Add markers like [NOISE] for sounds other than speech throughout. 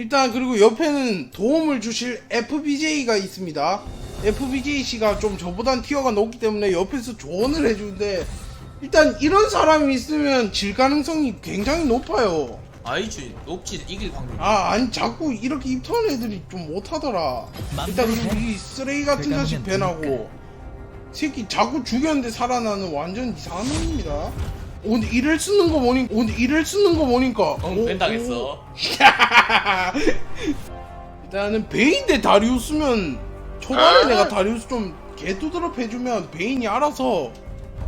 일단 그리고 옆에는 도움을 주실 FBJ가 있습니다. FBJ 씨가 좀 저보단 티어가 높기 때문에 옆에서 조언을 해주는데 일단 이런 사람이 있으면 질 가능성이 굉장히 높아요. 아이지 높지 이길 확률 아 아니 자꾸 이렇게 입터는 애들이 좀 못하더라. 일단 그리고 이 쓰레기 같은 자식 배나고 새끼 자꾸 죽였는데 살아나는 완전 이상한 놈입니다. 오늘 이를 쓰는 거 보니 오늘 이를 쓰는 거 보니까 어, 오, 뺀 오. 당했어 [LAUGHS] 일단은 베인 대 다리우스면 초반에 내가 다리우스 좀 개두드럽 해주면 베인이 알아서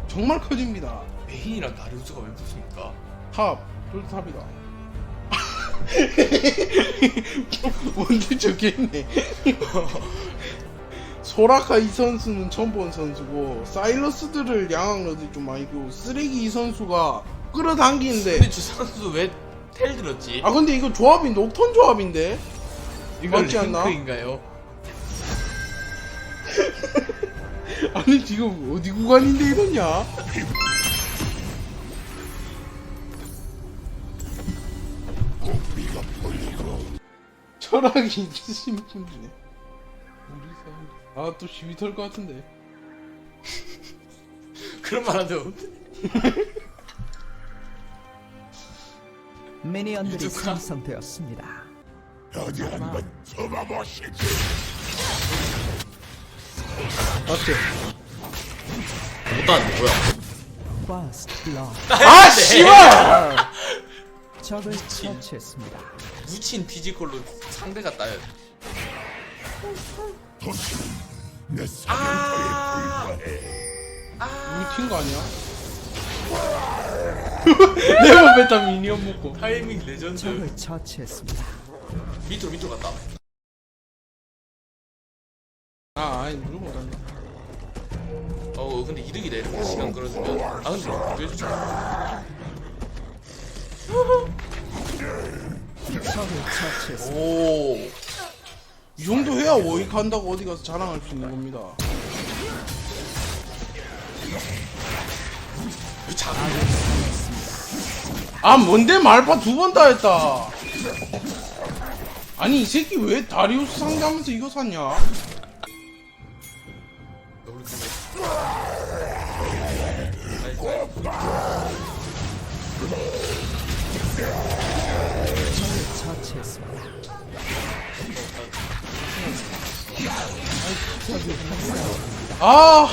정말 커집니다. 메인이랑 다리우스가 왜 붙습니까? 탑, 둘 탑이다. [LAUGHS] 뭔데 저기 있네. [LAUGHS] 소라카 이 선수는 처음 본 선수고 사일러스들을 양악러들이 좀 많이 고 쓰레기 이 선수가 끌어당기는데 근데 저 선수 왜 텔 들었지? 아 근데 이거 조합이 녹턴 조합인데 이거 맞지 않나? 링크인가요? [LAUGHS] 아니 지금 어디 구간인데 이러냐? [LAUGHS] 철학이 있으신 분이네. 사람. 아또 시비 털 것 같은데. [LAUGHS] 그런 말 하는데 미니언들이 유튜브가? 생성되었습니다. 맞지? 못하는데 뭐야 First Blood. 아 씨발! [LAUGHS] 적을 처치했습니다. 묻힌 피지컬로 상대가 따요 아 우리 팀거 아니야? [LAUGHS] 네번 뺐다 미니언 먹고. 타이밍 레전드 적을 처치했습니다. 밑으로 밑으로 갔다 아 아니 무조건 간다. 어 근데 이득이다 이렇게 시간 끌어주면 아 근데 왜 좋잖아 적을 처치했습니다. 오. 이 정도 해야 워익 한다고 어디 가서 자랑할 수 있는 겁니다. 왜 자꾸 아 뭔데 말파 두 번 다 했다. 아니 이 새끼 왜 다리우스 상대하면서 이거 샀냐? 처치했습니다. 아.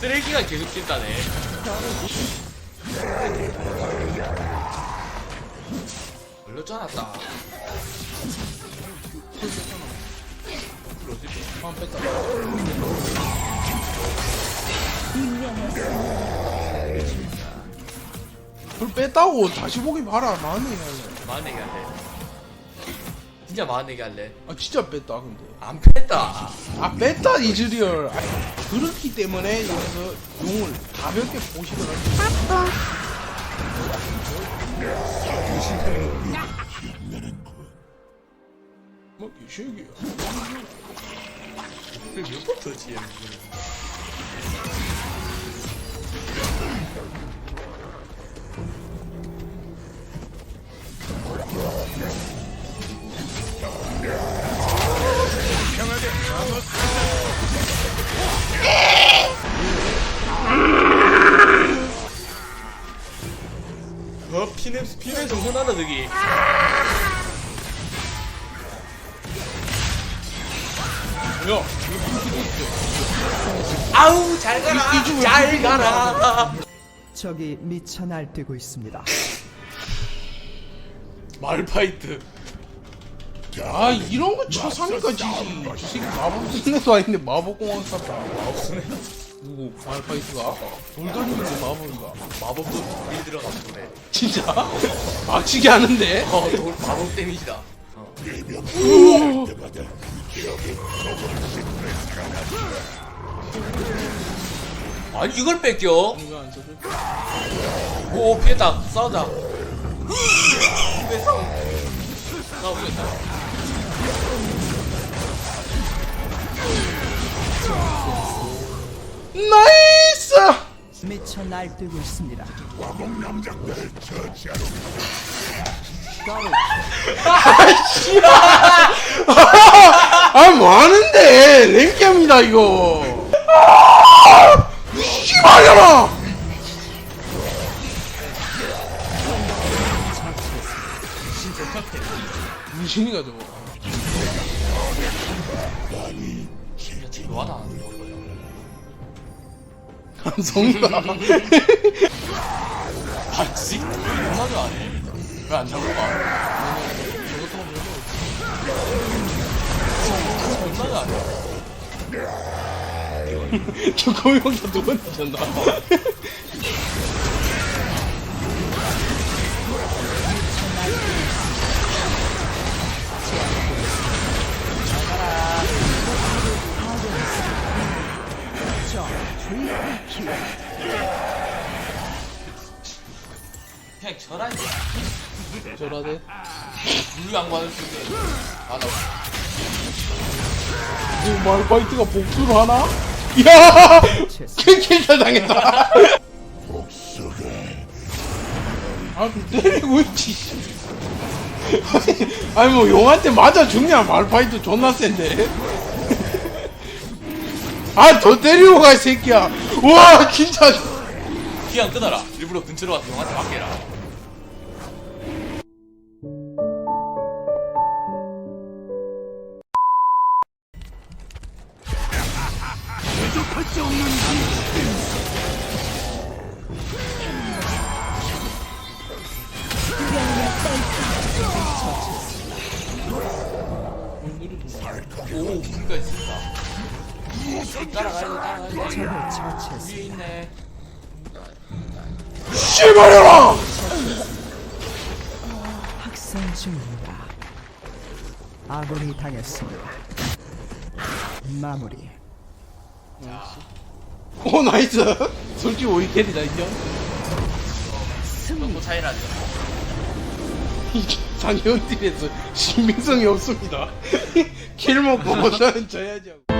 쓰레기가 계속 찐다네 걸렸잖아 딱한 뺐다. 불 뺐다고 다시 보기 봐라 마흔 얘기 할래. 진짜 마흔 얘기 할래 아 진짜 뺐다 근데. 안 뺐다 아 뺐다 이즈리얼. 아, 그렇기 때문에 여기서 용을 가볍게 보시더라고. 뭐 개새끼야. 몇번 터치 피냄 정신 나다 저기 뭐야? 아우 잘 가라 잘 가라 적이 미쳐 날뛰고 있습니다. 말파이트 아 이런 거 지지. 저 새끼 마법 애도 아닌데 마법 공학 쌌다. 누구? 말파이트가? 돌돌이인데 마법인가? 마법도 밀 들어가서 그래 진짜? [LAUGHS] 막치기 하는데? 어 돌 마법 데미지다 우와. 아니 이걸 뺏겨? 오 피했다 싸우자 뺏어 싸우겠다 나이스! 미쳐 날뛰고 있습니다. [LAUGHS] 아 뭐하는데? 랭키합니다 이거. 아 씨발려라! 무신이가 저거. 야, 쟤 뭐하나 안 하는 거야. 감성가 아, 지 얼마도 안 해. 왜안 잡고 가? 얼마도 안 해. 저 거미방사 누구한테 졌나 그냥 절하지. 저라대 물안 받을 수 있는. 아, 나. 지금 말파이트가 복수를 하나? [LAUGHS] 야 킬킬다 당했다 아 때리고 있지 아니 뭐 용한테 맞아 죽냐 말파이트 존나 센데 [LAUGHS] 아 더 때리고 가 이 새끼야 와 진짜 기왕 끊어라. 일부러 근처로 와서 형한테 맡겨라. 오, 불까지. 따라가야 돼, 따라가야 돼. 적을 처치했습니다. 위에 있네. 씨발려라 학살 중입니다. 아군이 당했습니다. 마무리. 오 나이스 솔직히 오이캐리다 인정 너무 차이나죠. [LAUGHS] 장현딜에서 신빙성이 없습니다 [LAUGHS] 킬 먹고 [LAUGHS] 못하면 져야죠